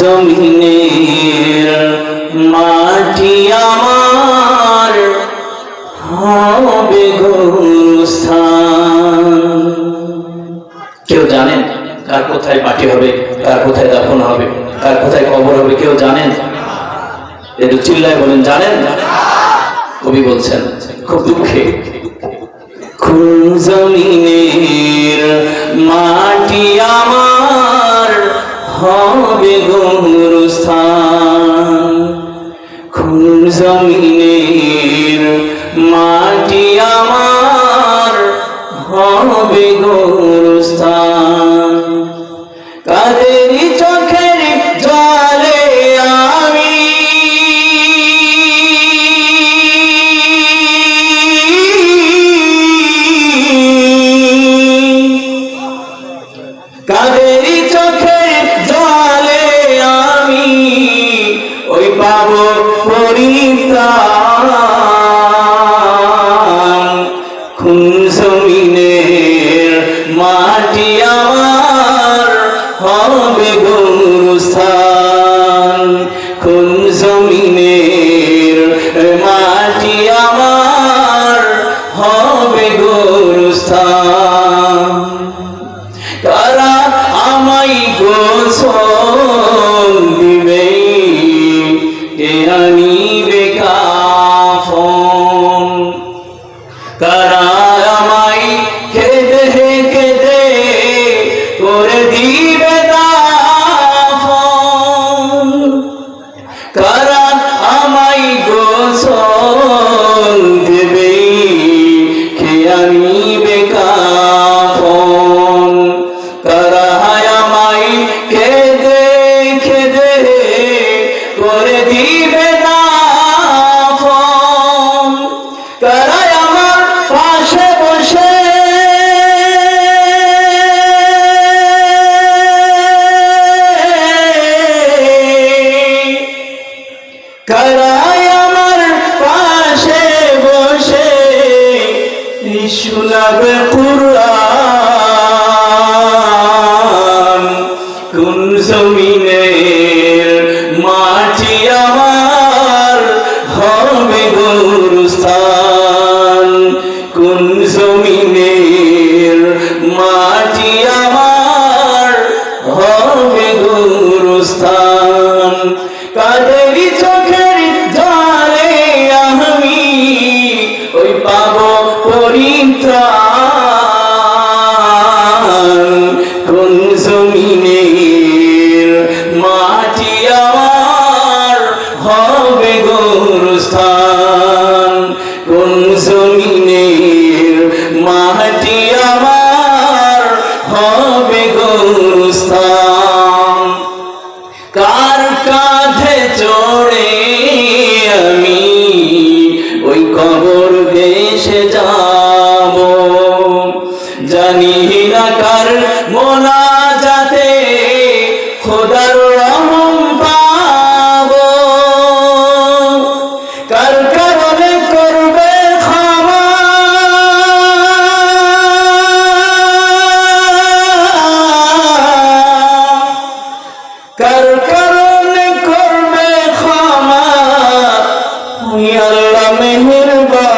জমিনের মাটি আমার হবে কেউ জানেন কার কোথায় মাটি হবে, কার কোথায় দাফন হবে, কার কোথায় কবর হবে, কেউ জানেন? একটু চিল্লায় বলেন, জানেন? কবি বলছেন, খুব দুঃখে। কোন জমিনের মাটি আমার হবে গৌরস্থান। পরিত্রাণ কারাই আমার পাশে বসে শোনাবে কুরআন। কোন জমিনের মাটি আমার হবে গুরুস্থান? কোন জমিনের মাটি আমার হবে গুরুস্থান? কাদেরই যাব জানি না কার মোনা যাতে খোদার রহম পাব। কার কারণে করবে ক্ষমা? কার কারণে করবে ক্ষমা? আল্লাহ মেহেরবান।